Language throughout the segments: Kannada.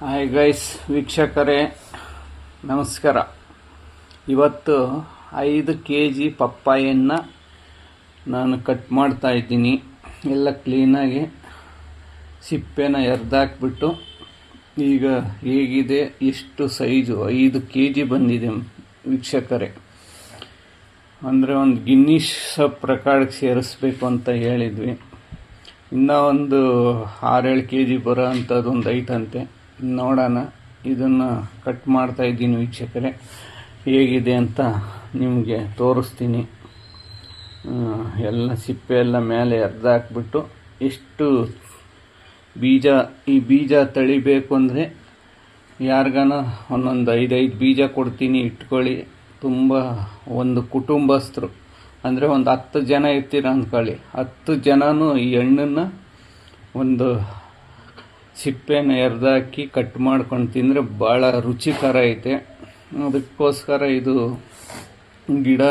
ಹಾಯ್ ಗೈಸ್ ವೀಕ್ಷಕರೇ, ನಮಸ್ಕಾರ. ಇವತ್ತು ಐದು ಕೆ ಜಿ ಪಪ್ಪಾಯನ್ನು ನಾನು ಕಟ್ ಮಾಡ್ತಾ ಇದ್ದೀನಿ. ಎಲ್ಲ ಕ್ಲೀನಾಗಿ ಸಿಪ್ಪೆನ ಎರ್ದಾಕ್ಬಿಟ್ಟು ಈಗ ಹೇಗಿದೆ ಎಷ್ಟು ಸೈಜು ಐದು ಕೆ ಜಿ ಬಂದಿದೆ ವೀಕ್ಷಕರೇ. ಅಂದರೆ ಒಂದು ಗಿನ್ನಿಸ್ ಪ್ರಕಾರಕ್ಕೆ ಸೇರಿಸ್ಬೇಕು ಅಂತ ಹೇಳಿದ್ವಿ. ಇನ್ನೂ ಒಂದು ಆರೇಳು ಕೆ ಜಿ ಬರೋ ಅಂಥದ್ದೊಂದು ಐಟಂತೆ ನೋಡೋಣ. ಇದನ್ನು ಕಟ್ ಮಾಡ್ತಾ ಇದ್ದೀನಿ ವೀಕ್ಷಕರೇ. ಹೇಗಿದೆ ಅಂತ ನಿಮಗೆ ತೋರಿಸ್ತೀನಿ. ಎಲ್ಲ ಸಿಪ್ಪೆ ಎಲ್ಲ ಮೇಲೆ ಅರ್ಧ ಹಾಕ್ಬಿಟ್ಟು ಎಷ್ಟು ಬೀಜ, ಈ ಬೀಜ ತಳಿಬೇಕು ಅಂದರೆ ಯಾರಿಗಾನ ಒಂದೊಂದು ಐದೈದು ಬೀಜ ಕೊಡ್ತೀನಿ, ಇಟ್ಕೊಳ್ಳಿ. ತುಂಬ ಒಂದು ಕುಟುಂಬಸ್ಥರು. ಅಂದರೆ ಒಂದು ಹತ್ತು ಜನ ಇರ್ತೀರ ಅಂದ್ಕೊಳ್ಳಿ. ಹತ್ತು ಜನನೂ ಈ ಹಣ್ಣನ್ನು ಒಂದು ಸಿಪ್ಪೆನ ಎರ್ದಾಕಿ ಕಟ್ ಮಾಡ್ಕೊಂಡು ತಿಂದರೆ ಭಾಳ ರುಚಿಕರ ಐತೆ. ಅದಕ್ಕೋಸ್ಕರ ಇದು ಗಿಡ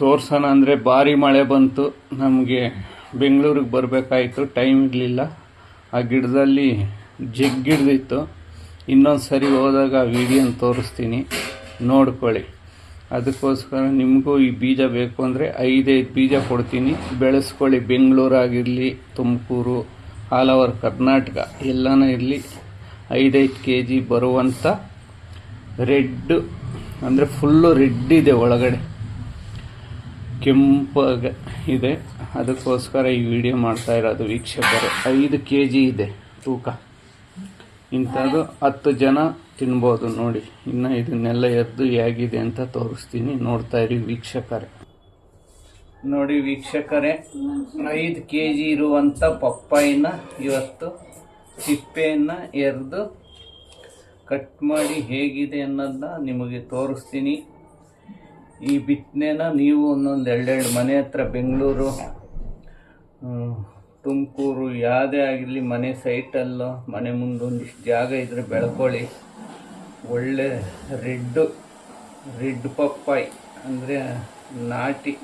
ತೋರ್ಸೋಣ ಅಂದರೆ ಭಾರಿ ಮಳೆ ಬಂತು. ನಮಗೆ ಬೆಂಗಳೂರಿಗೆ ಬರಬೇಕಾಯಿತು ಟೈಮ್ ಇರಲಿಲ್ಲ. ಆ ಗಿಡದಲ್ಲಿ ಜಗ್ಗಿಡ್ದಿತ್ತು. ಇನ್ನೊಂದು ಸರಿ ಹೋದಾಗ ಆ ವಿಡಿಯೋನ ತೋರಿಸ್ತೀನಿ. ನೋಡ್ಕೊಳ್ಳಿ. ಅದಕ್ಕೋಸ್ಕರ ನಿಮಗೂ ಈ ಬೀಜ ಬೇಕು ಅಂದರೆ ಐದೈದು ಬೀಜ ಕೊಡ್ತೀನಿ. ಬೆಳೆಸ್ಕೊಳ್ಳಿ. ಬೆಂಗಳೂರಾಗಿರಲಿ, ತುಮಕೂರು ಆಲ್ ಓವರ್ ಕರ್ನಾಟಕ, ಎಲ್ಲನ ಇರಲಿ ಐದೈದು ಕೆ ಜಿ ಬರುವಂಥ ರೆಡ್ ಅಂದರೆ ಫುಲ್ಲು ರೆಡ್ ಇದೆ ಒಳಗಡೆ. ಕೆಂಪಾಗ ಇದೆ. ಅದಕ್ಕೋಸ್ಕರ ಈ ವಿಡಿಯೋ ಮಾಡ್ತಾ ಇರೋದು ವೀಕ್ಷಕರು. ಐದು ಕೆ ಜಿ ಇದೆ ತೂಕ. ಇಂಥದ್ದು ಹತ್ತು ಜನ ತಿನ್ಬೋದು ನೋಡಿ. ಇನ್ನು ಇದನ್ನೆಲ್ಲ ಎದ್ದು ಹೇಗಿದೆ ಅಂತ ತೋರಿಸ್ತೀನಿ. ನೋಡ್ತಾ ಇರಿ ವೀಕ್ಷಕರೇ. ನೋಡಿ ವೀಕ್ಷಕರೇ, ಐದು ಕೆ ಜಿ ಇರುವಂಥ ಪಪ್ಪಾಯಿನ ಇವತ್ತು ಸಿಪ್ಪೆಯನ್ನು ಎರೆದು ಕಟ್ ಮಾಡಿ ಹೇಗಿದೆ ಅನ್ನೋದನ್ನ ನಿಮಗೆ ತೋರಿಸ್ತೀನಿ. ಈ ಬಿತ್ತನೆನ ನೀವು ಒಂದೊಂದು ಎರಡೆರಡು ಮನೆ ಹತ್ರ ಬೆಂಗಳೂರು ತುಮಕೂರು ಯಾವುದೇ ಆಗಿರಲಿ, ಮನೆ ಸೈಟಲ್ಲೋ ಮನೆ ಮುಂದೆ ಒಂದಿಷ್ಟು ಜಾಗ ಇದ್ದರೆ ಬೆಳ್ಕೊಳ್ಳಿ. ಒಳ್ಳೆ ರೆಡ್ಡು ರೆಡ್ ಪಪ್ಪಾಯಿ ಅಂದರೆ ನಾಟಿ,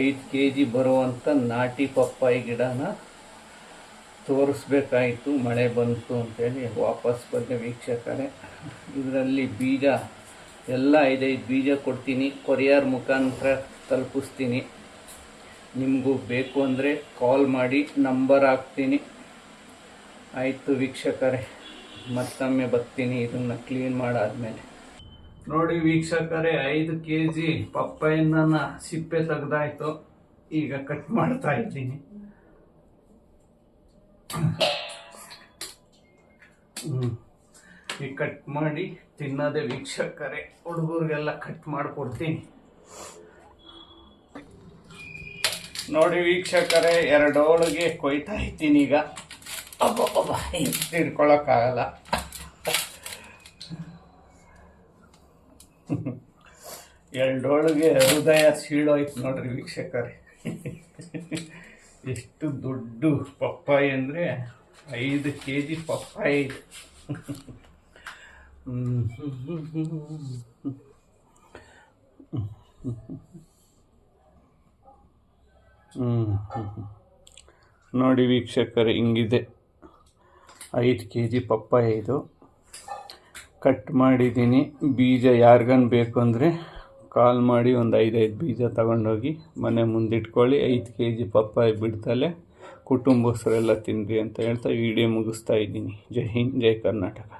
ಐದು ಕೆ ಜಿ ಬರುವಂಥ ನಾಟಿ ಪಪ್ಪಾಯಿ ಗಿಡನ ತೋರಿಸ್ಬೇಕಾಯಿತು, ಮಳೆ ಬಂತು ಅಂತೇಳಿ ವಾಪಸ್ ಬಂದೆ ವೀಕ್ಷಕರೇ. ಇದರಲ್ಲಿ ಬೀಜ, ಎಲ್ಲ ಐದೈದು ಬೀಜ ಕೊಡ್ತೀನಿ. ಕೊರಿಯರ್ ಮುಖಾಂತರ ತಲುಪಿಸ್ತೀನಿ. ನಿಮಗೂ ಬೇಕು ಅಂದರೆ ಕಾಲ್ ಮಾಡಿ ನಂಬರ್ ಹಾಕ್ತೀನಿ. ಆಯಿತು ವೀಕ್ಷಕರೇ, ಮತ್ತೊಮ್ಮೆ ಬರ್ತೀನಿ ಇದನ್ನು ಕ್ಲೀನ್ ಮಾಡಾದಮೇಲೆ. ನೋಡಿ ವೀಕ್ಷಕರೇ, ಐದು ಕೆ ಜಿ ಪಪ್ಪಾಯನ್ನ ಸಿಪ್ಪೆ ತೆಗ್ದಾಯ್ತು. ಈಗ ಕಟ್ ಮಾಡ್ತಾ ಇದ್ದೀನಿ. ಈ ಕಟ್ ಮಾಡಿ ತಿನ್ನೋದೇ ವೀಕ್ಷಕರೇ, ಹುಡುಗರಿಗೆಲ್ಲ ಕಟ್ ಮಾಡಿಕೊಡ್ತೀನಿ. ನೋಡಿ ವೀಕ್ಷಕರೇ ಎರಡು ಹೋಳಿಗೆ ಕೊಯ್ತಾ ಇದ್ದೀನಿ ಈಗ. ಒಬ್ಬ ಹಿಡ್ಕೊಳಕ್ಕಾಗಲ್ಲ. ಎರಡು ಹೃದಯ ಸೀಳೋಯ್ತು ನೋಡ್ರಿ ವೀಕ್ಷಕರೇ. ಎಷ್ಟು ದೊಡ್ಡ ಪಪ್ಪಾಯಿ ಅಂದರೆ ಐದು ಕೆ ಜಿ ಪಪ್ಪಾಯಿ ಇದೆ. ಹ್ಮ್. ನೋಡಿ ವೀಕ್ಷಕರು, ಹಿಂಗಿದೆ. ಐದು ಕೆ ಜಿ ಪಪ್ಪಾಯ ಇದು. ಕಟ್ ಮಾಡಿದ್ದೀನಿ. ಬೀಜ ಯಾರಿಗನ್ ಬೇಕು ಅಂದರೆ ಕಾಲ್ ಮಾಡಿ ಒಂದು ಐದೈದು ಬೀಜ ತಗೊಂಡೋಗಿ ಮನೆ ಮುಂದಿಟ್ಕೊಳ್ಳಿ. ಐದು ಕೆ ಜಿ ಪಪ್ಪಾಯ ಬಿಡ್ತಲೇ, ಕುಟುಂಬಸ್ಥರೆಲ್ಲ ತಿನ್ನಿರಿ ಅಂತ ಹೇಳ್ತಾ ವಿಡಿಯೋ ಮುಗಿಸ್ತಾ ಇದ್ದೀನಿ. ಜೈ ಹಿಂದ್, ಜೈ ಕರ್ನಾಟಕ.